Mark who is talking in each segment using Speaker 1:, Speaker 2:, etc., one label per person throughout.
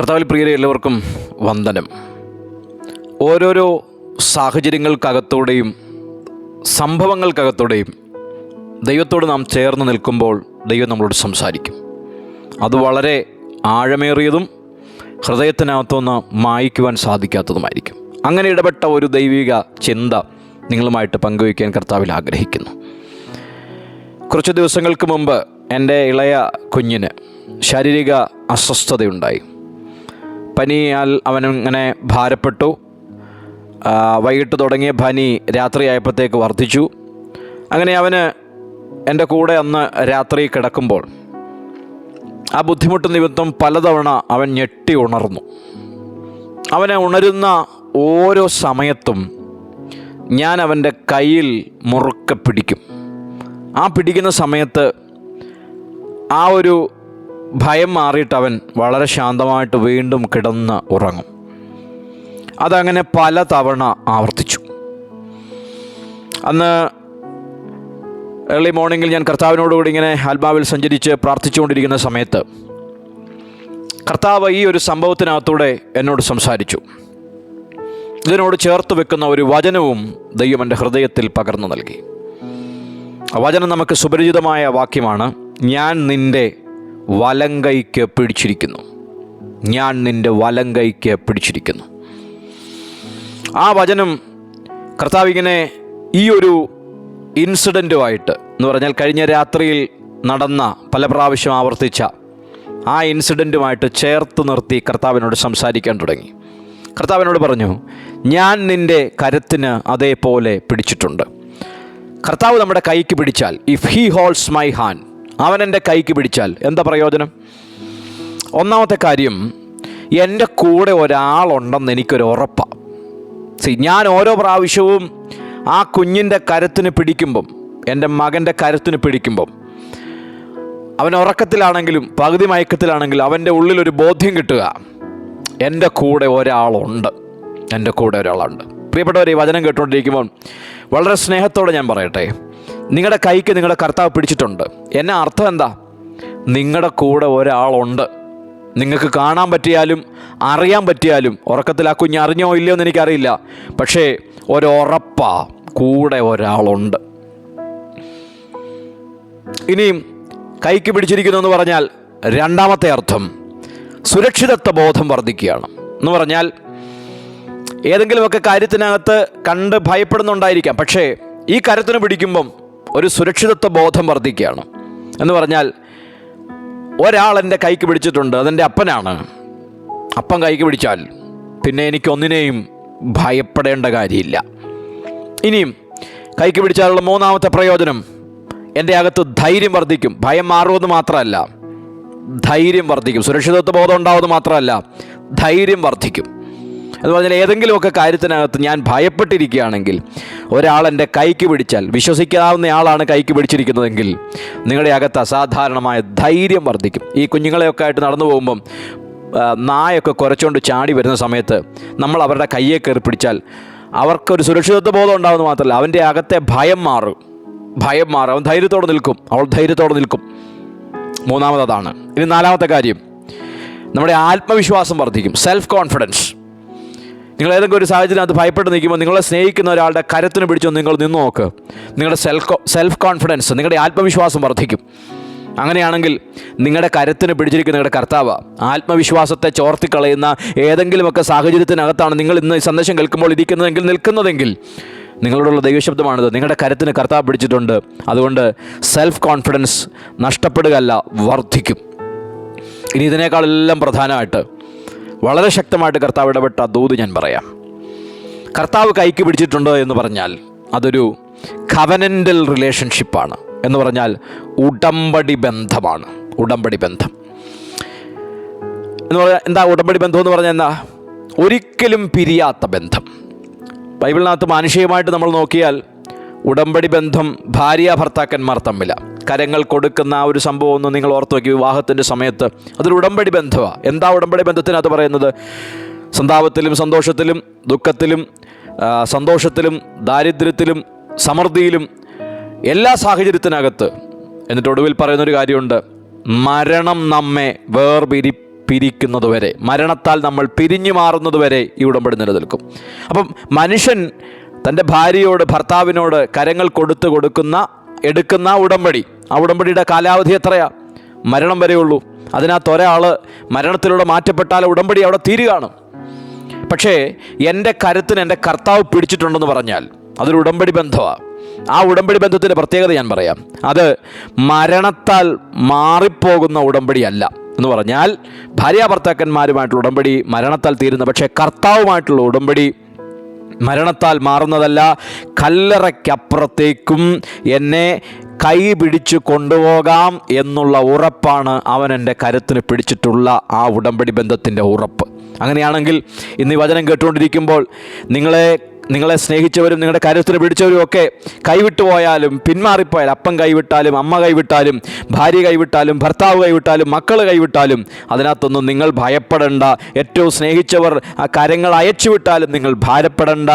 Speaker 1: കർത്താവിൽ പ്രിയരെ എല്ലാവർക്കും വന്ദനം. ഓരോരോ സാഹചര്യങ്ങൾക്കകത്തൂടെയും സംഭവങ്ങൾക്കകത്തൂടെയും ദൈവത്തോട് നാം ചേർന്ന് നിൽക്കുമ്പോൾ ദൈവം നമ്മളോട് സംസാരിക്കും. അത് വളരെ ആഴമേറിയതും ഹൃദയത്തിനകത്തുനിന്ന് മായ്ക്കുവാൻ സാധിക്കാത്തതുമായിരിക്കും. അങ്ങനെ ഇടപെട്ട ഒരു ദൈവിക ചിന്ത നിങ്ങളുമായിട്ട് പങ്കുവയ്ക്കാൻ കർത്താവിൽ ആഗ്രഹിക്കുന്നു. കുറച്ച് ദിവസങ്ങൾക്ക് മുമ്പ് എന്റെ ഇളയ കുഞ്ഞിന് ശാരീരിക അസ്വസ്ഥതയുണ്ടായി. പനിയാൽ അവനങ്ങനെ ഭാരപ്പെട്ടു. വൈകിട്ട് തുടങ്ങിയ പനി രാത്രിയായപ്പോഴത്തേക്ക് വർദ്ധിച്ചു. അങ്ങനെ അവന് എന്റെ കൂടെ അന്ന് രാത്രി കിടക്കുമ്പോൾ ആ ബുദ്ധിമുട്ട് നിമിത്തം പലതവണ അവൻ ഞെട്ടി ഉണർന്നു. അവനെ ഉണരുന്ന ഓരോ സമയത്തും ഞാൻ അവന്റെ കയ്യിൽ മുറുക്കെ പിടിക്കും. ആ പിടിക്കുന്ന സമയത്ത് ആ ഒരു ഭയം മാറിയിട്ട് അവൻ വളരെ ശാന്തമായിട്ട് വീണ്ടും കിടന്ന് ഉറങ്ങും. അതങ്ങനെ പല തവണ ആവർത്തിച്ചു. അന്ന് ഏർലി മോർണിംഗിൽ ഞാൻ കർത്താവിനോടുകൂടി ഇങ്ങനെ ആത്മാവിൽ സഞ്ചരിച്ച് പ്രാർത്ഥിച്ചുകൊണ്ടിരിക്കുന്ന സമയത്ത് കർത്താവ് ഈ ഒരു സംഭവത്തിനകത്തൂടെ എന്നോട് സംസാരിച്ചു. ഇതിനോട് ചേർത്ത് വെക്കുന്ന ഒരു വചനവും ദൈവം എന്റെ ഹൃദയത്തിൽ പകർന്നു നൽകി. ആ വചനം നമുക്ക് സുപരിചിതമായ വാക്യമാണ് ഞാൻ നിന്റെ വലങ്കൈക്ക് പിടിച്ചിരിക്കുന്നു. ഞാൻ നിന്റെ വലങ്കൈക്ക് പിടിച്ചിരിക്കുന്നു. ആ വചനം കർത്താവിങ്ങനെ ഈ ഒരു ഇൻസിഡന്റുമായിട്ട് എന്ന് പറഞ്ഞാൽ കഴിഞ്ഞ രാത്രിയിൽ നടന്ന പല പ്രാവശ്യം ആവർത്തിച്ച ആ ഇൻസിഡന്റുമായിട്ട് ചേർത്ത് നിർത്തി കർത്താവിനോട് സംസാരിക്കാൻ തുടങ്ങി. കർത്താവിനോട് പറഞ്ഞു ഞാൻ നിന്റെ കരുത്തിന് അതേപോലെ പിടിച്ചിട്ടുണ്ട്. കർത്താവ് നമ്മുടെ കൈക്ക് പിടിച്ചാൽ if he holds my hand അവൻ എന്റെ കൈക്ക് പിടിച്ചാൽ. എന്താ പ്രയോജനം? ഒന്നാമത്തെ കാര്യം എന്റെ കൂടെ ഒരാളുണ്ടെന്ന് എനിക്കൊരു ഉറപ്പാണ് സി ഞാൻ ഓരോ പ്രാവശ്യവും ആ കുഞ്ഞിന്റെ കരുത്തിന് പിടിക്കുമ്പം എന്റെ മകന്റെ കരുത്തിന് പിടിക്കുമ്പം അവൻ ഉറക്കത്തിലാണെങ്കിലും പകുതി മയക്കത്തിലാണെങ്കിലും അവന്റെ ഉള്ളിലൊരു ബോധ്യം കിട്ടുക എന്റെ കൂടെ ഒരാളുണ്ട്. എന്റെ കൂടെ ഒരാളുണ്ട്. പ്രിയപ്പെട്ടവർ ഈ വചനം കേട്ടുകൊണ്ടിരിക്കുമ്പോൾ വളരെ സ്നേഹത്തോടെ ഞാൻ പറയട്ടെ. നിങ്ങളുടെ കൈക്ക് നിങ്ങളുടെ കർത്താവ് പിടിച്ചിട്ടുണ്ട്. എന്നെ അർത്ഥം എന്താ? നിങ്ങളുടെ കൂടെ ഒരാളുണ്ട്. നിങ്ങൾക്ക് കാണാൻ പറ്റിയാലും അറിയാൻ പറ്റിയാലും ഉറക്കത്തിൽ ആ കുഞ്ഞ് അറിഞ്ഞോ ഇല്ലയോ എന്ന് എനിക്കറിയില്ല. പക്ഷേ ഒരുറപ്പാ കൂടെ ഒരാളുണ്ട്. ഇനിയും കൈക്ക് പിടിച്ചിരിക്കുന്നു എന്ന് പറഞ്ഞാൽ രണ്ടാമത്തെ അർത്ഥം സുരക്ഷിതത്വ ബോധം വർദ്ധിക്കുകയാണ്. എന്ന് പറഞ്ഞാൽ ഏതെങ്കിലുമൊക്കെ കാര്യത്തിനകത്ത് കണ്ട് ഭയപ്പെടുന്നുണ്ടായിരിക്കാം. പക്ഷേ ഈ കരത്തിന് പിടിക്കുമ്പം ഒരു സുരക്ഷിതത്വ ബോധം വർദ്ധിക്കുകയാണ്. എന്ന് പറഞ്ഞാൽ ഒരാൾ എന്റെ കൈക്ക് പിടിച്ചിട്ടുണ്ട് അതെന്റെ അപ്പനാണ്. അപ്പൻ കൈക്ക് പിടിച്ചാൽ പിന്നെ എനിക്കൊന്നിനെയും ഭയപ്പെടേണ്ട കാര്യമില്ല. ഇനിയും കൈക്ക് പിടിച്ചാലുള്ള മൂന്നാമത്തെ പ്രയോജനം എന്റെ അകത്ത് ധൈര്യം വർദ്ധിക്കും. ഭയം മാറുമെന്ന് മാത്രമല്ല ധൈര്യം വർദ്ധിക്കും. സുരക്ഷിതത്വ ബോധം ഉണ്ടാവുമെന്ന് മാത്രമല്ല ധൈര്യം വർദ്ധിക്കും. എന്ന് പറഞ്ഞാൽ ഏതെങ്കിലുമൊക്കെ കാര്യത്തിനകത്ത് ഞാൻ ഭയപ്പെട്ടിരിക്കുകയാണെങ്കിൽ ഒരാൾ എന്റെ കൈക്ക് പിടിച്ചാൽ വിശ്വസിക്കാവുന്ന ആളാണ് കൈക്ക് പിടിച്ചിരിക്കുന്നതെങ്കിൽ നിങ്ങളുടെ അകത്ത് അസാധാരണമായ ധൈര്യം വർദ്ധിക്കും. ഈ കുഞ്ഞുങ്ങളെയൊക്കെ ആയിട്ട് നടന്നു പോകുമ്പം നായൊക്കെ കുരച്ചുകൊണ്ട് ചാടി വരുന്ന സമയത്ത് നമ്മൾ അവരുടെ കയ്യെ കയറി പിടിച്ചാൽ അവർക്കൊരു സുരക്ഷിതത്വ ബോധം ഉണ്ടാവുന്ന മാത്രമല്ല അവന്റെ അകത്തെ ഭയം മാറും. ഭയം മാറും. അവൻ ധൈര്യത്തോടെ നിൽക്കും. അവൾ ധൈര്യത്തോടെ നിൽക്കും. മൂന്നാമതാണ് ഇനി നാലാമത്തെ കാര്യം. നമ്മുടെ ആത്മവിശ്വാസം വർദ്ധിക്കും. സെൽഫ് കോൺഫിഡൻസ് നിങ്ങൾ ഏതെങ്കിലും ഒരു അത് ഭയപ്പെട്ട് നിൽക്കുമ്പോൾ നിങ്ങളെ സ്നേഹിക്കുന്ന ഒരാളുടെ കരത്തിന് പിടിച്ചൊന്ന് നിങ്ങൾ നിന്ന് നോക്ക്. നിങ്ങളുടെ സെൽഫ് സെൽഫ് കോൺഫിഡൻസ് നിങ്ങളുടെ ആത്മവിശ്വാസം വർദ്ധിക്കും. അങ്ങനെയാണെങ്കിൽ നിങ്ങളുടെ കരത്തിന് പിടിച്ചിരിക്കുന്ന നിങ്ങളുടെ കർത്താവ് ആത്മവിശ്വാസത്തെ ചോർത്തിക്കളയുന്ന ഏതെങ്കിലുമൊക്കെ സാഹചര്യത്തിനകത്താണ് നിങ്ങൾ ഇന്ന് സന്ദേശം കേൾക്കുമ്പോൾ ഇരിക്കുന്നതെങ്കിൽ നിൽക്കുന്നതെങ്കിൽ നിങ്ങളോടുള്ള ദൈവശബ്ദമാണിത്. നിങ്ങളുടെ കരത്തിന് കർത്താവ് പിടിച്ചിട്ടുണ്ട്. അതുകൊണ്ട് സെൽഫ് കോൺഫിഡൻസ് നഷ്ടപ്പെടുകയല്ല വർദ്ധിക്കും. ഇനി ഇതിനേക്കാളെല്ലാം പ്രധാനമായിട്ട് വളരെ ശക്തമായിട്ട് കർത്താവ് ഇടപെട്ട ദൂത് ഞാൻ പറയാം. കർത്താവ് കൈക്ക് പിടിച്ചിട്ടുണ്ട് എന്ന് പറഞ്ഞാൽ അതൊരു കവനന്റൽ റിലേഷൻഷിപ്പാണ് എന്ന് പറഞ്ഞാൽ ഉടമ്പടി ബന്ധമാണ്. ഉടമ്പടി ബന്ധം. എന്ന് പറഞ്ഞാൽ എന്താ ഉടമ്പടി ബന്ധം എന്ന് പറഞ്ഞാൽ എന്താ? ഒരിക്കലും പിരിയാത്ത ബന്ധം. ബൈബിളിനകത്ത് മാനുഷികമായിട്ട് നമ്മൾ നോക്കിയാൽ ഉടമ്പടി ബന്ധം ഭാര്യ ഭർത്താക്കന്മാർ തമ്മിലാണ് കരങ്ങൾ കൊടുക്കുന്ന ആ ഒരു സംഭവം ഒന്ന് നിങ്ങൾ ഓർത്ത് നോക്കി. വിവാഹത്തിന്റെ സമയത്ത് അതൊരു ഉടമ്പടി ബന്ധമാണ് എന്താ ഉടമ്പടി ബന്ധത്തിനകത്ത് പറയുന്നത്? സന്താപത്തിലും സന്തോഷത്തിലും ദുഃഖത്തിലും സന്തോഷത്തിലും ദാരിദ്ര്യത്തിലും സമൃദ്ധിയിലും എല്ലാ സാഹചര്യത്തിനകത്ത് എന്നിട്ട് ഒടുവിൽ പറയുന്നൊരു കാര്യമുണ്ട്. മരണം നമ്മെ വേർപിരി പിരിക്കുന്നതുവരെ മരണത്താൽ നമ്മൾ പിരിഞ്ഞു മാറുന്നത് വരെ ഈ ഉടമ്പടി നിലനിൽക്കും. അപ്പം മനുഷ്യൻ തന്റെ ഭാര്യയോട് ഭർത്താവിനോട് കരങ്ങൾ കൊടുത്തു കൊടുക്കുന്ന എടുക്കുന്ന ഉടമ്പടി. ആ ഉടമ്പടിയുടെ കാലാവധി എത്രയാ? മരണം വരെയുള്ളൂ അതിനകത്ത് ഒരാൾ മരണത്തിലൂടെ മാറ്റപ്പെട്ടാൽ ഉടമ്പടി അവിടെ തീരുകയാണ്. പക്ഷേ എന്റെ കരുത്തിന് എന്റെ കർത്താവ് പിടിച്ചിട്ടുണ്ടെന്ന് പറഞ്ഞാൽ അതൊരു ഉടമ്പടി ബന്ധമാണ് ആ ഉടമ്പടി ബന്ധത്തിന്റെ പ്രത്യേകത ഞാൻ പറയാം. അത് മരണത്താൽ മാറിപ്പോകുന്ന ഉടമ്പടിയല്ല എന്ന് പറഞ്ഞാൽ ഭാര്യാഭർത്താക്കന്മാരുമായിട്ടുള്ള ഉടമ്പടി മരണത്താൽ തീരുന്ന പക്ഷേ കർത്താവുമായിട്ടുള്ള ഉടമ്പടി മരണത്താൽ മാറുന്നതല്ല കല്ലറയ്ക്കപ്പുറത്തേക്കും എന്നെ കൈ പിടിച്ച് കൊണ്ടുപോകാം എന്നുള്ള ഉറപ്പാണ് അവൻ എന്റെ കരുത്തിന് പിടിച്ചിട്ടുള്ള ആ ഉടമ്പടി ബന്ധത്തിന്റെ ഉറപ്പ്. അങ്ങനെയാണെങ്കിൽ ഇന്ന് ഈ വചനം കേട്ടുകൊണ്ടിരിക്കുമ്പോൾ നിങ്ങളെ നിങ്ങളെ സ്നേഹിച്ചവരും നിങ്ങളുടെ കാര്യത്തിന് പിടിച്ചവരും ഒക്കെ കൈവിട്ടു പോയാലും പിന്മാറിപ്പോയാലും അപ്പം കൈവിട്ടാലും അമ്മ കൈവിട്ടാലും ഭാര്യ കൈവിട്ടാലും ഭർത്താവ് കൈവിട്ടാലും മക്കൾ കൈവിട്ടാലും അതിനകത്തൊന്നും നിങ്ങൾ ഭയപ്പെടേണ്ട. ഏറ്റവും സ്നേഹിച്ചവർ ആ കാര്യങ്ങൾ അയച്ചുവിട്ടാലും നിങ്ങൾ ഭാരപ്പെടേണ്ട.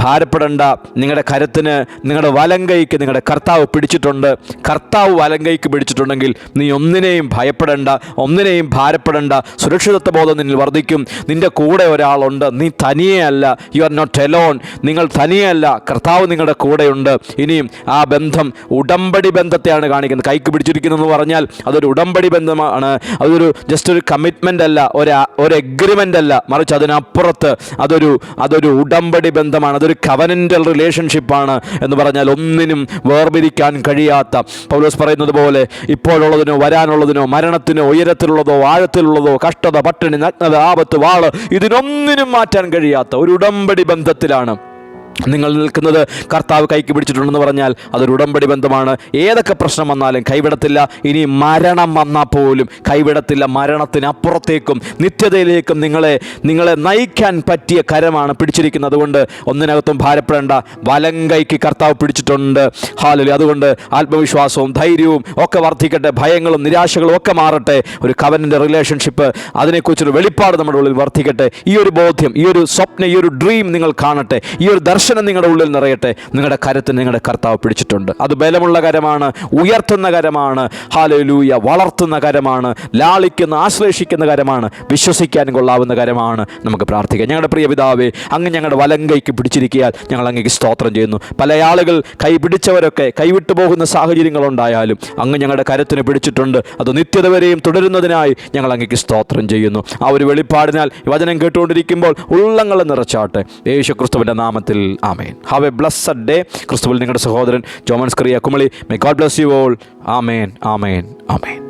Speaker 1: ഭാരപ്പെടേണ്ട. നിങ്ങളുടെ കരത്തിന് നിങ്ങളുടെ വലം കൈക്ക് നിങ്ങളുടെ കർത്താവ് പിടിച്ചിട്ടുണ്ട്. കർത്താവ് വലം കൈക്ക് പിടിച്ചിട്ടുണ്ടെങ്കിൽ നീ ഒന്നിനെയും ഭയപ്പെടേണ്ട ഒന്നിനെയും ഭാരപ്പെടേണ്ട. സുരക്ഷിതത്വ ബോധം നിന്നിൽ വർദ്ധിക്കും. നിന്റെ കൂടെ ഒരാളുണ്ട്. നീ തനിയേ തനിയെയല്ല യു ആർ നോട്ട് എലോൺ നിങ്ങൾ തനിയല്ല കർത്താവ് നിങ്ങളുടെ കൂടെയുണ്ട്. ഇനിയും ആ ബന്ധം ഉടമ്പടി ബന്ധത്തെയാണ് കാണിക്കുന്നത്. കൈക്ക് പിടിച്ചിരിക്കുന്നു എന്ന് പറഞ്ഞാൽ അതൊരു ഉടമ്പടി ബന്ധമാണ്. അതൊരു ജസ്റ്റ് ഒരു കമ്മിറ്റ്മെന്റ് അല്ല ഒരു ഒരു എഗ്രിമെന്റ് അല്ല. മറിച്ച് അതിനപ്പുറത്ത് അതൊരു അതൊരു ഉടമ്പടി ബന്ധമാണ് അതൊരു കവനന്റൽ റിലേഷൻഷിപ്പാണ് എന്ന് പറഞ്ഞാൽ ഒന്നിനും വേർപിരിക്കാൻ കഴിയാത്ത. പൗലോസ് പറയുന്നത് പോലെ ഇപ്പോഴുള്ളതിനോ വരാനുള്ളതിനോ മരണത്തിനോ ഉയരത്തിലുള്ളതോ ആഴത്തിലുള്ളതോ കഷ്ടത പട്ടിണി നഗ്നത ആപത്ത് വാൾ ഇതിനൊന്നിനും മാറ്റാൻ കഴിയാത്ത ഒരു ഉടമ്പടി ബന്ധത്തിലാണ് നിങ്ങൾ നിൽക്കുന്നത് കർത്താവ് കൈക്ക് പിടിച്ചിട്ടുണ്ടെന്ന് പറഞ്ഞാൽ അതൊരു ഉടമ്പടി ബന്ധമാണ്. ഏതൊക്കെ പ്രശ്നം വന്നാലും കൈവിടത്തില്ല. ഇനി മരണം വന്നാൽ പോലും കൈവിടത്തില്ല. മരണത്തിനപ്പുറത്തേക്കും നിത്യതയിലേക്കും നിങ്ങളെ നിങ്ങളെ നയിക്കാൻ പറ്റിയ കരമാണ് പിടിച്ചിരിക്കുന്നത് അതുകൊണ്ട് ഒന്നിനകത്തും ഭാരപ്പെടേണ്ട. വലം കൈക്ക് കർത്താവ് പിടിച്ചിട്ടുണ്ട്. ഹാലിൽ അതുകൊണ്ട് ആത്മവിശ്വാസവും ധൈര്യവും ഒക്കെ വർദ്ധിക്കട്ടെ. ഭയങ്ങളും നിരാശകളും ഒക്കെ മാറട്ടെ. ഒരു കവനിന്റെ റിലേഷൻഷിപ്പ് അതിനെക്കുറിച്ചൊരു വെളിപ്പാട് നമ്മുടെ ഉള്ളിൽ വർദ്ധിക്കട്ടെ. ഈ ഒരു ബോധ്യം ഈ ഒരു സ്വപ്നം ഈ ഒരു ഡ്രീം നിങ്ങൾ കാണട്ടെ. ഈ ഒരു ദർശനം നിങ്ങളുടെ ഉള്ളിൽ നിറയട്ടെ. നിങ്ങളുടെ കരത്തിന് നിങ്ങളുടെ കർത്താവ് പിടിച്ചിട്ടുണ്ട്. അത് ബലമുള്ള കരമാണ് ഉയർത്തുന്ന കരമാണ് ഹാലലൂയ വളർത്തുന്ന കരമാണ് ലാളിക്കുന്ന ആശ്ലേഷിക്കുന്ന കരമാണ് വിശ്വസിക്കാൻ കൊള്ളാവുന്ന കരമാണ് നമുക്ക് പ്രാർത്ഥിക്കാം. ഞങ്ങളുടെ പ്രിയ പിതാവേ അങ്ങ് ഞങ്ങളുടെ വലങ്കൈക്ക് പിടിച്ചിരിക്കാൻ ഞങ്ങൾ അങ്ങേക്ക് സ്തോത്രം ചെയ്യുന്നു. പല ആളുകൾ കൈ പിടിച്ചവരൊക്കെ കൈവിട്ടു പോകുന്ന സാഹചര്യങ്ങളുണ്ടായാലും അങ്ങ് ഞങ്ങളുടെ കരത്തിന് പിടിച്ചിട്ടുണ്ട്. അത് നിത്യത വരെയും തുടരുന്നതിനായി ഞങ്ങൾ അങ്ങേക്ക് സ്തോത്രം ചെയ്യുന്നു. ആ ഒരു വെളിപ്പാടിനാൽ വചനം കേട്ടുകൊണ്ടിരിക്കുമ്പോൾ ഉള്ളങ്ങളെ നിറച്ചാട്ടെ. യേശു ക്രിസ്തുവിന്റെ നാമത്തിൽ ആമേൻ. ഹാവ് എ ബ്ലസ്സഡ് ഡേ ക്രിസ്തുവിൽ നിങ്ങളുടെ സഹോദരൻ Jomans Kuriya Kumily. May God bless you all amen amen amen.